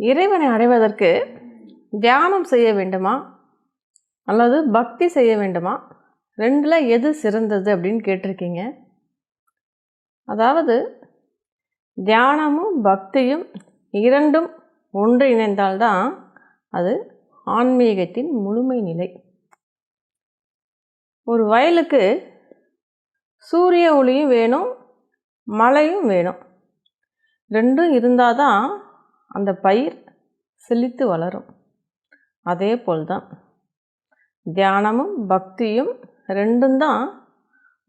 இறைவனை அடைவதற்கு தியானம் செய்ய வேண்டுமா? அல்லது பக்தி செய்ய வேண்டுமா? ரெண்டில் எது சிறந்தது அப்படின்னு கேட்டிருக்கீங்க. அதாவது தியானமும் பக்தியும் இரண்டும் ஒன்று இணைந்தால்தான் அது ஆன்மீகத்தின் முழுமை நிலை. ஒரு வயலுக்கு சூரிய ஒளியும் வேணும் மழையும் வேணும். ரெண்டும் இருந்தால் தான் அந்த பயிர் செழித்து வளரும். அதே போல்தான் தியானமும் பக்தியும் ரெண்டும் தான்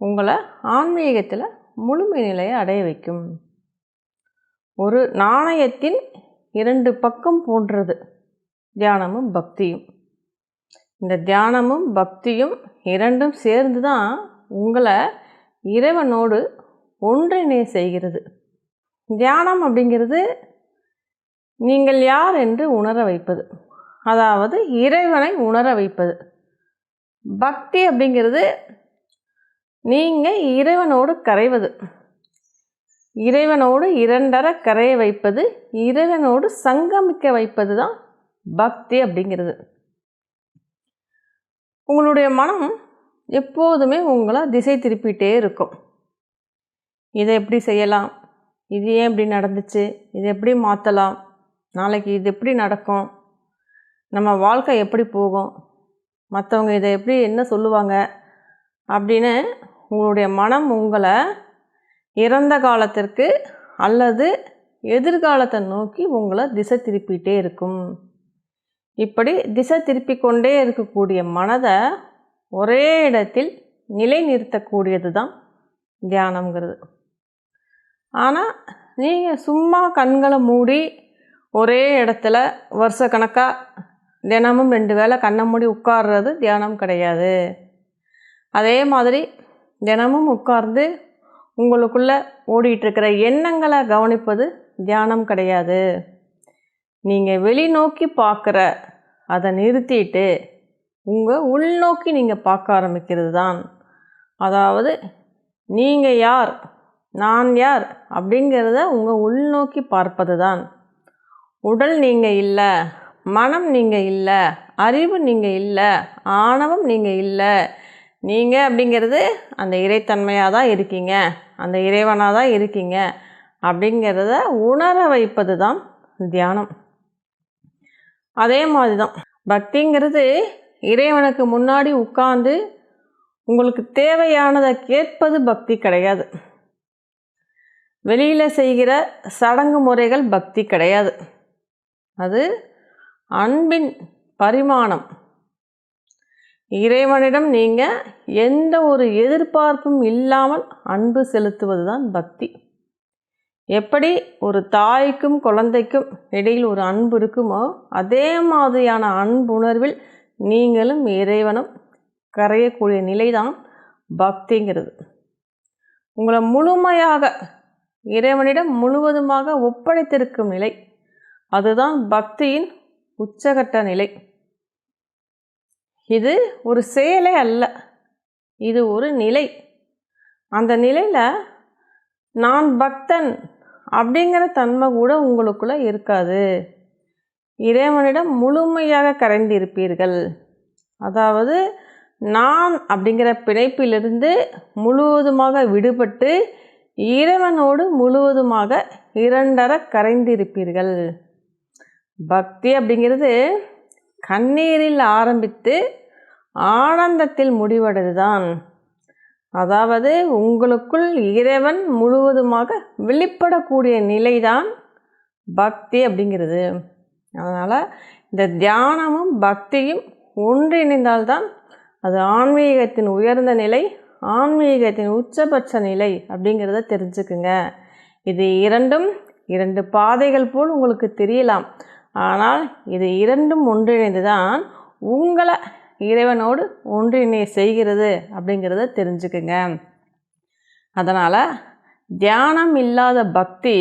உங்களை ஆன்மீகத்தில் முழுமை நிலையை அடைய வைக்கும். ஒரு நாணயத்தின் இரண்டு பக்கம் போன்றது தியானமும் பக்தியும். இந்த தியானமும் பக்தியும் இரண்டும் சேர்ந்து தான் உங்களை இறைவனோடு ஒன்றிணைய செய்கிறது. தியானம் அப்படிங்கிறது நீங்கள் யார் என்று உணர வைப்பது. அதாவது இறைவனை உணர வைப்பது. பக்தி அப்படிங்கிறது நீங்கள் இறைவனோடு கரைவது. இறைவனோடு இரண்டர கரைய வைப்பது இறைவனோடு சங்கமிக்க வைப்பது தான் பக்தி அப்படிங்கிறது. உங்களுடைய மனம் எப்போதுமே உங்களை திசை திருப்பிகிட்டே இருக்கும். இதை எப்படி செய்யலாம்? இது ஏன் இப்படி நடந்துச்சு? இதை எப்படி மாற்றலாம் நாளைக்கு இது எப்படி நடக்கும்? நம்ம வாழ்க்கை எப்படி போகும்? மற்றவங்க இதை எப்படி என்ன சொல்லுவாங்க? அப்படின்னு உங்களுடைய மனம் உங்களை இறந்த காலத்திற்கு அல்லது எதிர்காலத்தை நோக்கி உங்களை திசை திருப்பிகிட்டே இருக்கும். இப்படி திசை திருப்பி கொண்டே இருக்கக்கூடிய மனதை ஒரே இடத்தில் நிலை நிறுத்தக்கூடியது தான் தியானம்ங்கிறது. ஆனால் நீங்கள் சும்மா கண்களை மூடி ஒரே இடத்துல வருஷக்கணக்காக தினமும் ரெண்டு வேளை கண்ணை மூடி உட்கார்றது தியானம் கிடையாது. அதே மாதிரி தினமும் உட்கார்ந்து உங்களுக்குள்ளே ஓடிட்டுருக்கிற எண்ணங்களை கவனிப்பது தியானம் கிடையாது. நீங்கள் வெளிநோக்கி பார்க்குற அதை நிறுத்திட்டு உங்கள் உள்நோக்கி நீங்கள் பார்க்க ஆரம்பிக்கிறது தான் அதாவது நீங்கள் யார் நான் யார் அப்படிங்கிறத உங்கள் உள்நோக்கி பார்ப்பது தான் உடல் நீங்கள் இல்லை மனம் நீங்கள் இல்லை அறிவு நீங்கள் இல்லை ஆணவம் நீங்கள் இல்லை நீங்கள் அப்படிங்கிறது அந்த இறைத்தன்மையாக தான் இருக்கீங்க அந்த இறைவனாக தான் இருக்கீங்க அப்படிங்கிறத உணர வைப்பது தான் தியானம். அதே மாதிரி தான் பக்திங்கிறது இறைவனுக்கு முன்னாடி உட்கார்ந்து உங்களுக்கு தேவையானதை கேட்பது பக்தி கிடையாது. வெளியில் செய்கிற சடங்கு முறைகள் பக்தி கிடையாது. அது அன்பின் பரிமாணம். இறைவனிடம் நீங்கள் எந்த ஒரு எதிர்பார்ப்பும் இல்லாமல் அன்பு செலுத்துவது தான் பக்தி. எப்படி ஒரு தாய்க்கும் குழந்தைக்கும் இடையில் ஒரு அன்பு இருக்குமோ அதே மாதிரியான அன்புணர்வில் நீங்களும் இறைவனும் கரையக்கூடிய நிலைதான் பக்திங்கிறது. உங்களை முழுமையாக இறைவனிடம் முழுவதுமாக ஒப்படைத்திருக்கும் நிலை அதுதான் பக்தியின் உச்சகட்ட நிலை. இது ஒரு செயலே அல்ல. இது ஒரு நிலை. அந்த நிலையில் நான் பக்தன் அப்படிங்கிற தன்மை கூட உங்களுக்குள்ளே இருக்காது. இறைவனிடம் முழுமையாக கரைந்திருப்பீர்கள். அதாவது நான் அப்படிங்கிற பிணைப்பிலிருந்து முழுவதுமாக விடுபட்டு இறைவனோடு முழுவதுமாக இரண்டர கரைந்திருப்பீர்கள். பக்தி அப்படிங்கிறது கண்ணீரில் ஆரம்பித்து ஆனந்தத்தில் முடிவடைது தான் அதாவது உங்களுக்குள் இறைவன் முழுவதுமாக வெளிப்படக்கூடிய நிலைதான் பக்தி அப்படிங்கிறது. அதனால் இந்த தியானமும் பக்தியும் ஒன்றிணைந்தால்தான் அது ஆன்மீகத்தின் உயர்ந்த நிலை ஆன்மீகத்தின் உச்சபட்ச நிலை அப்படிங்கிறத தெரிஞ்சுக்குங்க. இது இரண்டும் இரண்டு பாதைகள் போல் உங்களுக்கு தெரியலாம். ஆனால் இது இரண்டும் ஒன்றிணைந்து தான் உங்களை இறைவனோடு ஒன்றிணை செய்கிறது அப்படிங்கிறத தெரிஞ்சுக்குங்க. அதனால் தியானம் இல்லாத பக்தி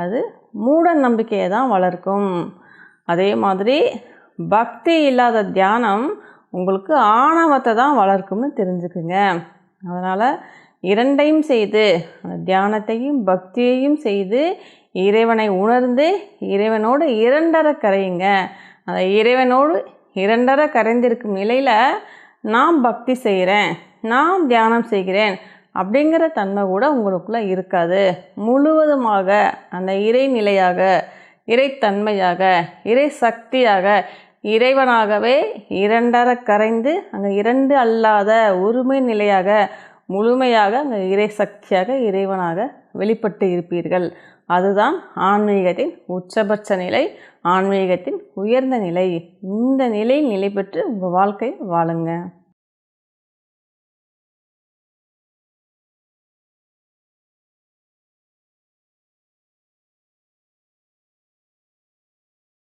அது மூட நம்பிக்கையை தான் வளர்க்கும். அதே மாதிரி பக்தி இல்லாத தியானம் உங்களுக்கு ஆணவத்தை தான் வளர்க்கும்னு தெரிஞ்சுக்குங்க. அதனால் இரண்டையும் செய்து தியானத்தையும் பக்தியையும் செய்து இறைவனை உணர்ந்து இறைவனோடு இரண்டரை கரையுங்க. அந்த இறைவனோடு இரண்டரை கரைந்திருக்கும் நிலையில் நான் பக்தி செய்கிறேன் நான் தியானம் செய்கிறேன் அப்படிங்கிற தன்மை கூட உங்களுக்குள்ளே இருக்காது. முழுவதுமாக அந்த இறைநிலையாக இறைத்தன்மையாக இறை சக்தியாக இறைவனாகவே இரண்டர கரைந்து அங்கே இரண்டு அல்லாத ஒருமை நிலையாக முழுமையாக அங்கே இறை சக்தியாக இறைவனாக வெளிப்பட்டு இருப்பீர்கள். அதுதான் ஆன்மீகத்தின் உச்சபட்ச நிலை ஆன்மீகத்தின் உயர்ந்த நிலை. இந்த நிலையில் நிலை பெற்று உங்கள் வாழ்க்கை வாழுங்க.